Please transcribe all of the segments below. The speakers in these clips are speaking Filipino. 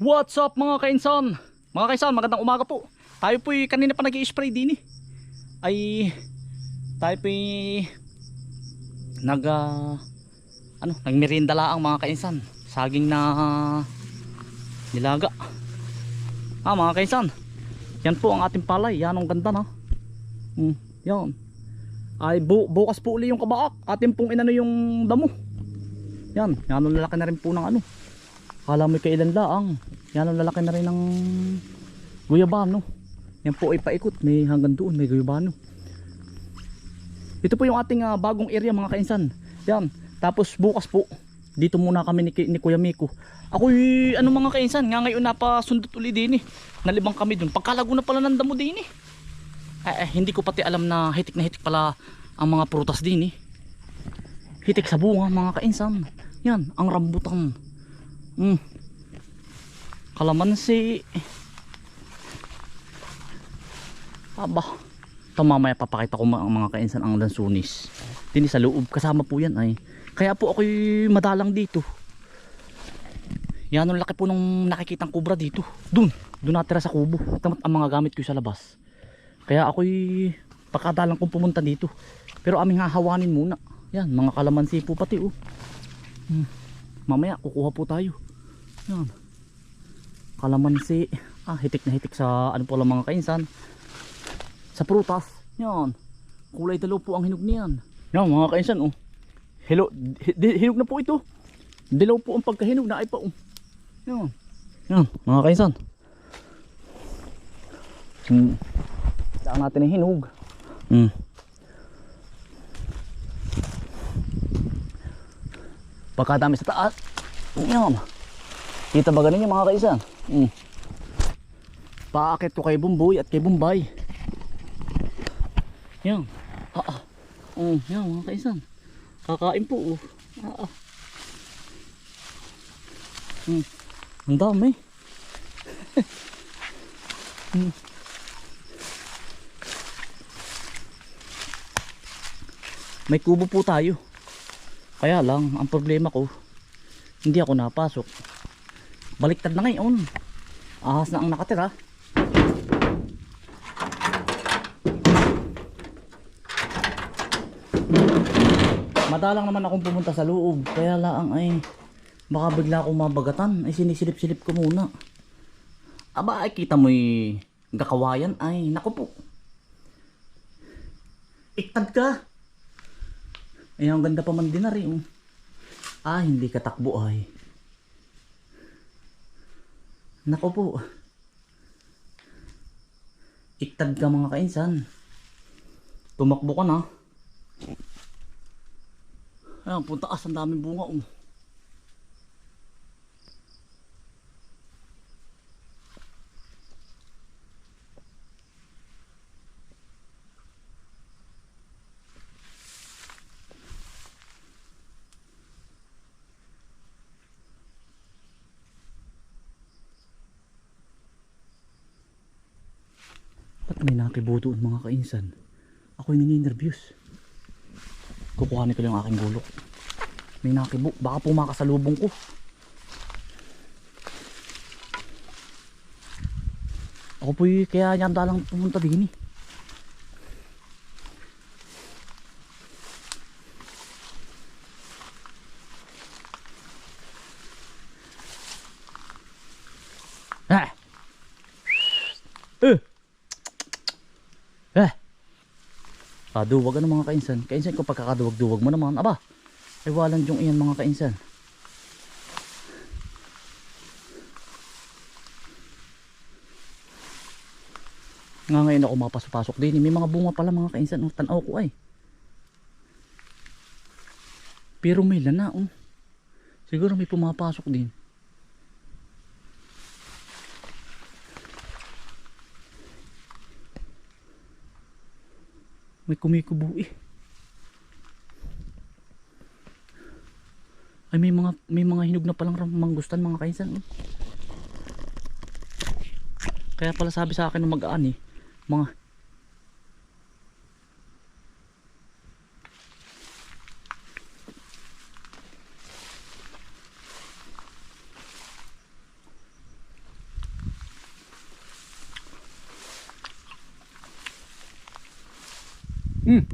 What's up mga kainsan? Mga kainsan, magandang umaga po. Tayo po'y kanina pa nag spray din eh. Ay, tayo po'y nag, ah, ano, nagmerienda laang mga kainsan. Saging na nilaga. Ah, mga kainsan. Yan po ang ating palay. Yan ang ganda na. Hmm, yan. Ay, bu bukas po uli yung kabaak. Atin pong inano yung damo. Yan, yan ang lalaki na rin po ng ano. Kala mo kailan laang. Yan ang lalaki na rin ng guyabano. Yan po ay paikot. May hanggang doon may guyabano. Ito po yung ating ah, bagong area mga kainsan. Yan. Tapos bukas po. Dito muna kami ni, ni Kuya Miko. Ako ano mga kainsan. Nga ngayon napasundot uli din eh. Nalibang kami dun. Pagkalago na pala ng damo din eh. Eh, eh, hindi ko pati alam na hitik na hitik pala ang mga prutas din eh. Hitik sa bunga mga kainsan. Yan. Ang rambutan. Mm. Kalamansi. Aba. Ito mamaya papakita ko mga, mga kainsan ang lansunis. Dini sa loob. Kasama po yan ay. Kaya po ako'y madalang dito. Yan ang laki po nung nakikitang kubra dito. Dun. Dun natira sa kubo. Tamat ang mga gamit ko sa labas. Kaya ako'y pakadalang kong pumunta dito. Pero aming hahawanin muna. Yan. Mga kalamansi po pati oh. Hmm. Mamaya kukuha po tayo. Yan. Kalamansi. Ah, hitik na hitik sa ano po lang mga kainsan. Sa prutas. Yan. Kulay dalaw po ang hinog niyan. Yan mga kainsan oh. Hello, hinog na po ito. Dilaw po ang pagkahinog na ay pa oh. Yan. Yan mga kainsan. Hmm. Daan natin ang hinog. Hmm. Pagkadami sa taas. Yan. Kita ba ganun yung mga kaisan? Hmm. Paakit ko kay Bumboy at kay Bumbay. Yan. Ah, ah. Oh, yan mga kaisan. Kakain po. Oh. Ah, ah. Hmm. Ang dami. hmm. May kubo po tayo. Kaya lang, ang problema ko, hindi ako napasok. Baliktad na ngayon. Ahas na ang nakatira. Madalang naman akong pumunta sa loob. Kaya lang ay baka bigla akong mabagatan. Ay sinisilip-silip ko muna. Aba ay kita mo'y gakawayan. Ay naku po. Iktad ka. Ay ang ganda pa man din na rin. oh. Ah hindi ka takbo ay. Nako po. Iktad ka mga kainsan. Tumakbo ka na. Ayan, punta as ang daming bunga um. Ba't may nakibuto ang mga kainsan? Ako'y nini-nervyos. Kukuhanin ko lang ang aking gulok. May nakibu. Baka po makasalubong ko. Ako po'y kaya niyan dalang pumunta din eh. Ah! Eh! Eh! Kaduwag ano mga kainsan. Kainsan ko pagkakaduwag-duwag mo naman. Aba, ay walang yung iyan mga kainsan. Nga ngayon ako mapasok-pasok din. May mga bunga pala mga kainsan. Oh, tanaw ko ay. Pero may lana oh. Siguro may pumapasok din. May kumikubo eh. Ay may mga may mga hinog na palang manggustan mga kainsan. oh. Kaya pala sabi sa akin ng mag-aan eh, mga Hmm.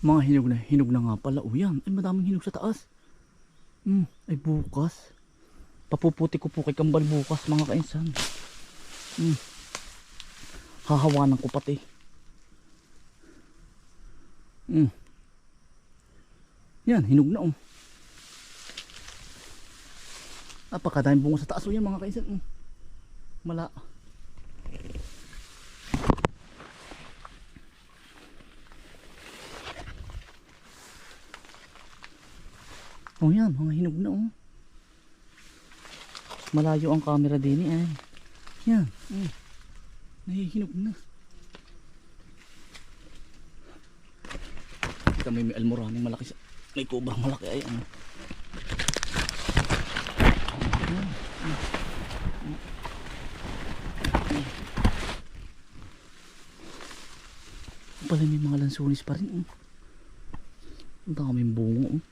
Mga hinog na, hinog na nga pala. O yan, ay madaming hinog sa taas. Hmm, ay bukas. Papuputi ko po kay Kambal bukas mga kainsan. Hmm. Hahawanan ko pati. Hmm. Yan, hinog na oh. Napakadaming bunga sa taas o yan mga kainsan. Hmm. Mala. Oh yan, mga hinog na oh. Malayo ang camera din eh. Yan. Mm. Nahihinog na. May may almoraning malaki sa may kubrang malaki ay ano. Yan. Mm. Mm. Mm. Pala may mga lansunis pa rin. Oh. Ang daming bungo. Oh.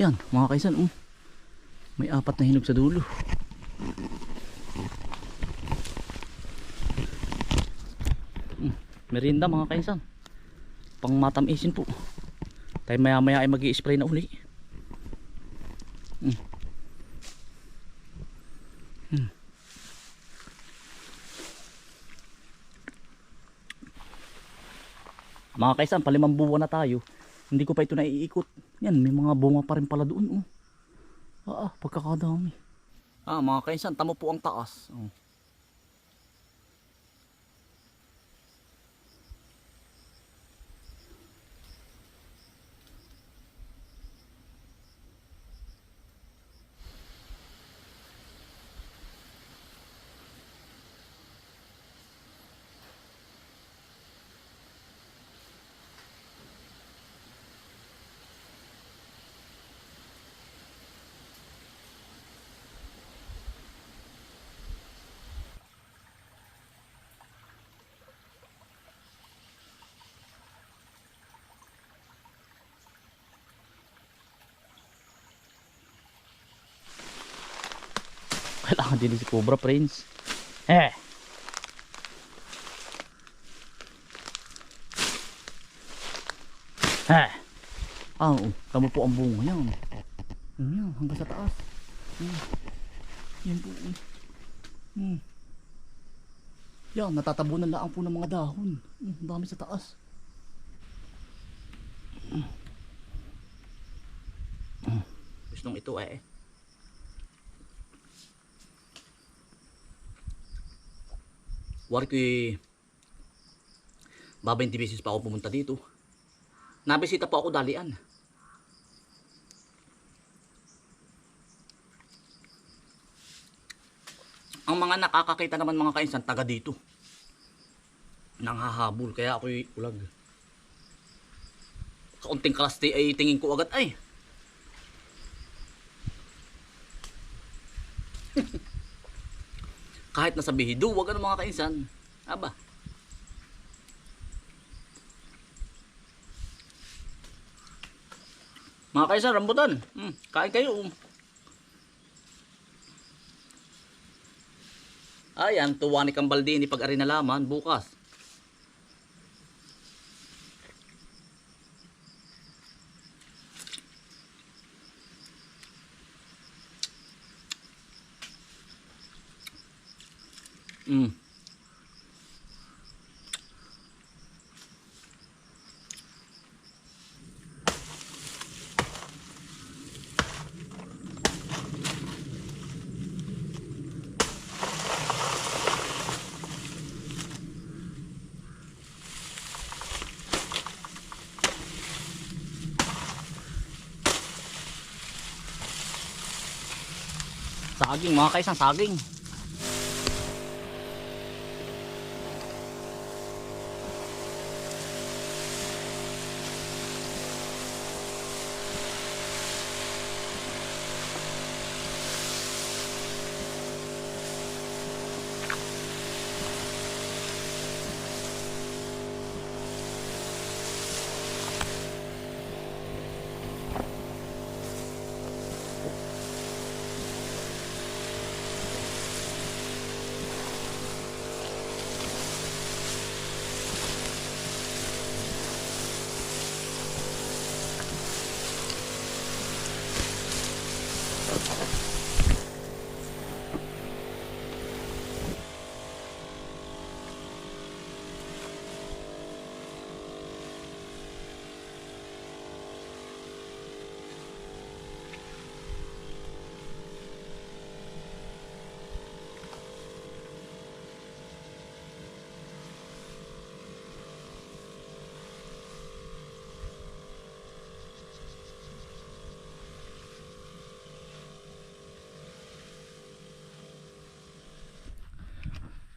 Yan, mga kaisan, oh. May apat na hinog sa dulo. Mm, merinda mga kaisan. Pang matamisin po. Tayo maya maya ay mag spray na uli. Mm. Mm. Mga kaisan, palimang buwan na tayo. Hindi ko pa ito naiikot. Yan, may mga bunga pa rin pala doon. Oh. Ah, ah, pagkakadami. Ah, mga kaisan, tamo po ang taas. Oh. Kailangan din si Cobra Prince. Eh. Eh. Ah, oh, tamo po ang bunga yan. Yan, yan, hanggang sa taas. Yan. Yan po. oh. Hmm. Yan, natatabunan lang po ng mga dahon. Hmm, dami sa taas. Hmm. Hmm. Gustong ito eh. Wari ko eh, babayin beses pa ako pumunta dito. Nabisita po ako dalian. Ang mga nakakakita naman mga kainsan, taga dito. Nanghahabol, kaya ako'y ulag. Kaunting kalasti ay tingin ko agad ay. Kahit nasa bihido, wag ano mga kainsan. Aba. Mga kainsan, rambutan. Hmm, kain kayo. Ayan, tuwa ni Kambaldini pag ari nalaman bukas. Mm. Saging, mga kaisang saging.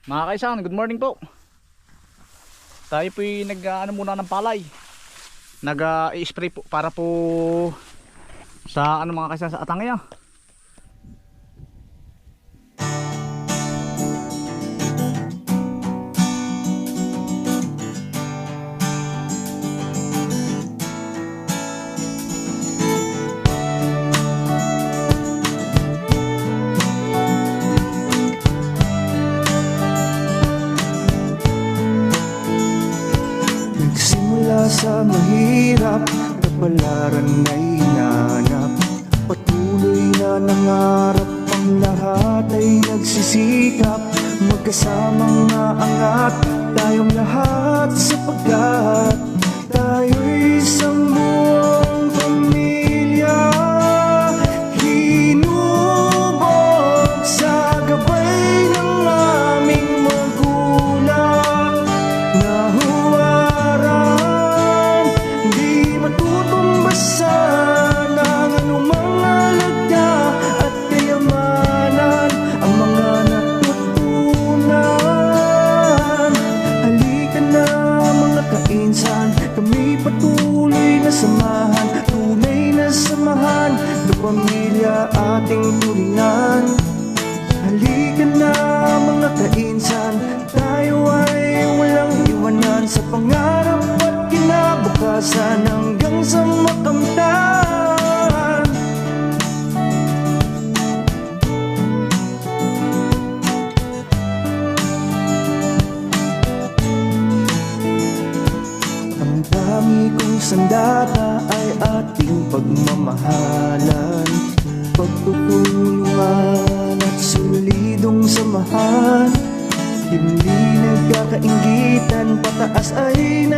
Mga kaisan, good morning po. Tayo po nag ano muna ng palay. Nag uh, i-spray po para po sa ano mga kaisan sa atangya. Sa mahirap Kapalaran ay hinanap. Patuloy na nangarap Ang lahat ay nagsisikap. Magkasamang naangat Tayong lahat sapagkat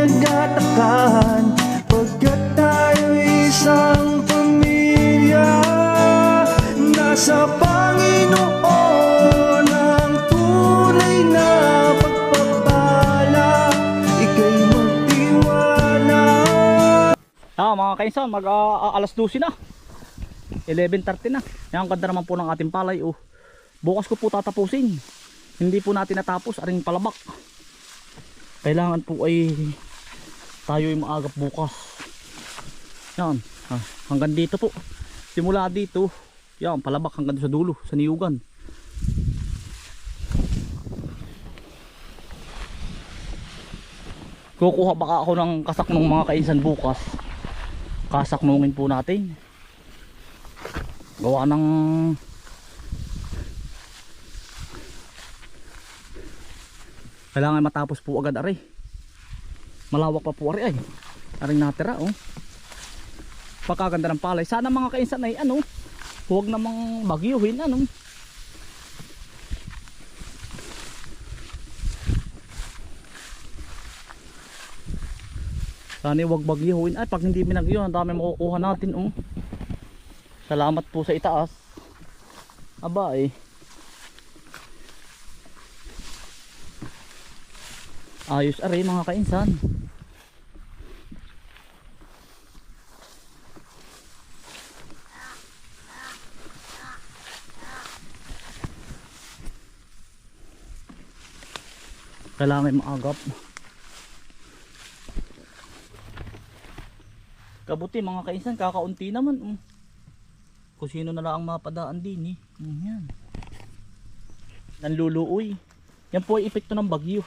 ay nagtatakan Pagkat tayo isang pamilya Nasa Panginoon ang tunay na pagpapala Ika'y magtiwala Ah, mga kaisan, mag ah, alas 12 na. 11.30 na. Yan ang ganda naman po ng ating palay. Oh. Bukas ko po tatapusin. Hindi po natin natapos aring palabak. Kailangan po ay tayo ay maagap bukas. Yan. Ah, hanggang dito po. Simula dito. Yan, palabak hanggang sa dulo, sa niyugan. Kukuha baka ako ng kasak ng mga kainsan bukas. Kasaknungin po natin. Gawa ng Kailangan matapos po agad ari. Malawak pa po ari ay. Aring natira oh. Pagkaganda ng palay. Sana mga kainsan ay ano, huwag namang bagyuhin ano. Sana huwag bagyuhin. Ay pag hindi binagyo, ang dami makukuha natin oh. Salamat po sa itaas. Aba eh. Ayos aray mga kainsan. Kailangan maagap. Kabuti mga kainsan, kakaunti naman. Um. Kung sino na lang ang mapadaan din eh. Yan. Nanluluoy. Yan po ay epekto ng bagyo.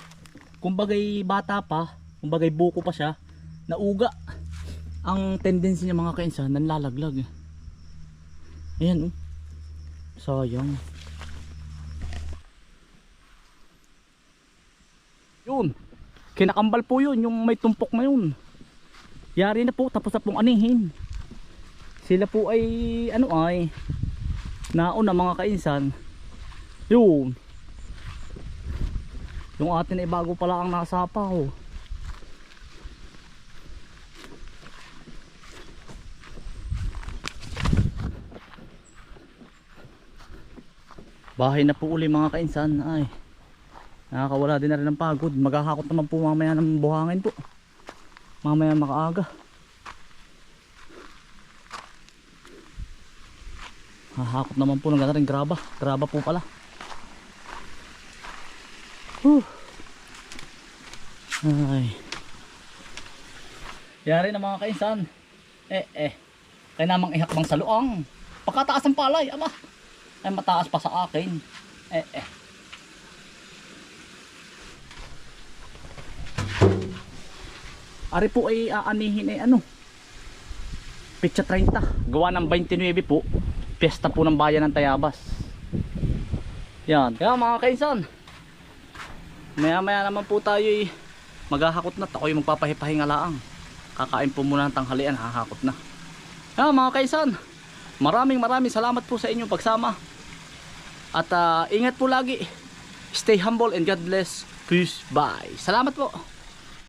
Kung bagay bata pa, kung bagay buko pa siya, nauga. Ang tendency niya mga kainsan, nanlalaglag. Ayan oh. Sayang. Yun. Kinakambal po yun, yung may tumpok na yun. Yari na po, tapos na pong anihin. Sila po ay, ano ay, nauna mga kainsan. Yun. Yung atin ay bago pala ang nasapa oh. Bahay na po uli mga kainsan. Ay. Nakakawala din na rin ng pagod. Maghahakot naman po mamaya ng buhangin po. Mamaya makaaga. Hahakot naman po ng gana rin graba. Graba po pala. Whew. Ay. Yari na mga kainsan. Eh eh. Kaya namang ihakbang sa luang. Pagkataas ng palay, aba. Ay mataas pa sa akin. Eh eh. Ari po ay aanihin ay ano. Pitsa 30. Gawa ng 29 po. Piyesta po ng bayan ng Tayabas. Yan. Kaya mga kainsan. Maya maya naman po tayo ay maghahakot na. Ako yung magpapahipahinga laang. Kakain po muna ng tanghalian. Hahakot na. Kaya mga kaisan. Maraming maraming salamat po sa inyong pagsama. At ah, ingat po lagi. Stay humble and God bless. Peace. Bye. Salamat po.